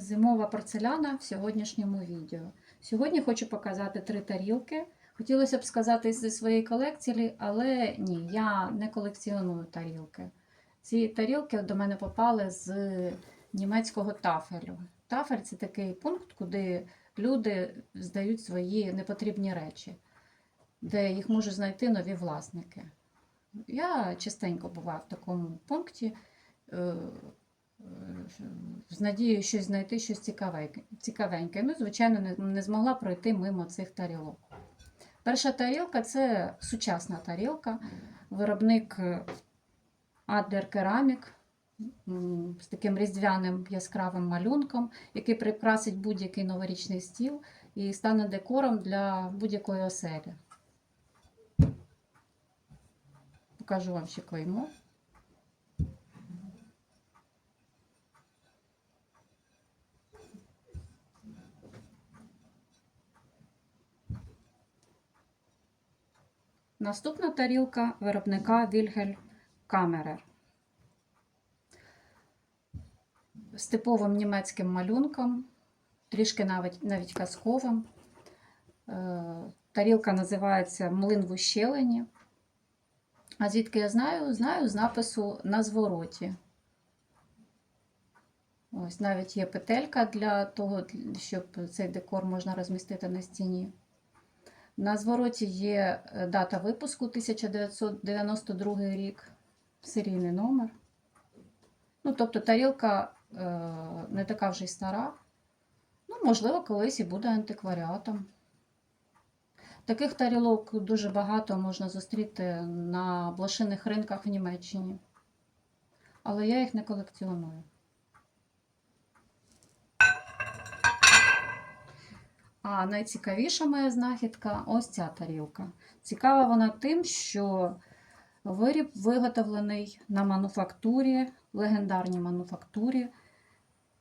Зимова порцеляна в сьогоднішньому відео. Сьогодні хочу показати три тарілки. Хотілося б сказати зі своєї колекції, але ні, я не колекціоную тарілки. Ці тарілки до мене попали з німецького тафелю. Тафель це такий пункт, куди люди здають свої непотрібні речі, де їх можуть знайти нові власники. Я частенько буваю в такому пункті. Е, з надією щось знайти щось цікавеньке. Ну, звичайно, не, не змогла пройти мимо цих тарілок. Перша тарілка це сучасна тарілка, виробник Adler Ceramic м, з таким різдвяним яскравим малюнком, який прикрасить будь-який новорічний стіл і стане декором для будь-якої оселі. Покажу вам ще клеймо. Наступна тарілка виробника Вільгель Камерер. З типовим німецьким малюнком, трішки навіть, навіть казковим. Е, Тарілка називається Млин в ущелині. А звідки я знаю? Знаю з напису на звороті. Ось навіть є петелька для того, щоб цей декор можна розмістити на стіні. На звороті є е, дата випуску 1992 рік, серійний номер. Ну, тобто тарілка е, не така вже й стара. Ну, можливо, колись і буде антикваріатом. Таких тарілок дуже багато можна зустріти на блошиних ринках в Німеччині. Але я їх не колекціоную. А найцікавіша моя знахідка ось ця тарілка. Цікава вона тим, що виріб виготовлений на мануфактурі, легендарній мануфактурі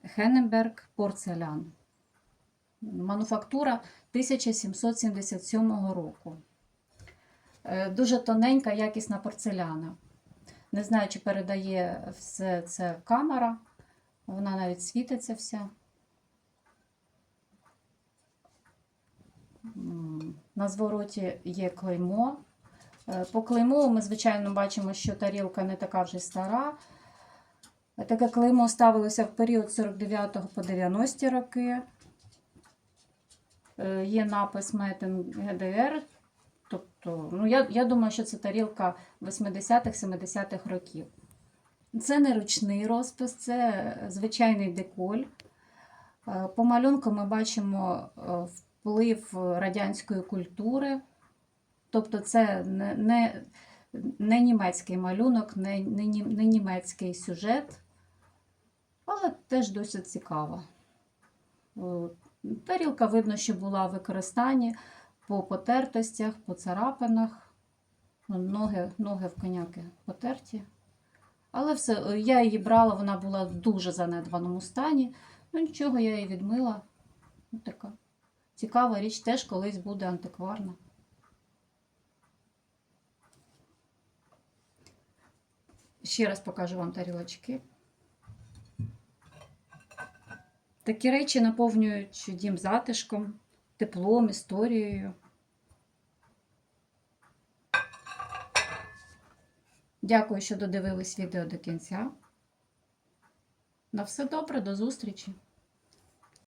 Хенненберг порцелян. Мануфактура 1777 року. Е, Дуже тоненька, якісна порцеляна. Не знаю, чи передає все це камера. Вона навіть світиться вся. На звороті є клеймо. Е, По клейму ми, звичайно, бачимо, що тарілка не така вже стара. Таке клеймо ставилося в період 49 по 90 роки. Е, Є напис Метен ГДР. Тобто, ну, я, я думаю, що це тарілка 80-х-70-х років. Це не ручний розпис, це звичайний деколь. Е, По малюнку ми бачимо е, вплив радянської культури. Тобто це не, не, не німецький малюнок, не, не, не німецький сюжет, але теж досить цікаво. Е, Тарілка видно, що була в використанні по потертостях, по царапинах. Ноги, ноги в коняки потерті. Але все, е, я її брала, вона була в дуже занедбаному стані. Ну нічого, я її відмила. Ось така цікава річ теж колись буде антикварна. Ще раз покажу вам тарілочки. Такі речі наповнюють дім затишком, теплом, історією. Дякую, що додивились відео до кінця. На все добре, до зустрічі!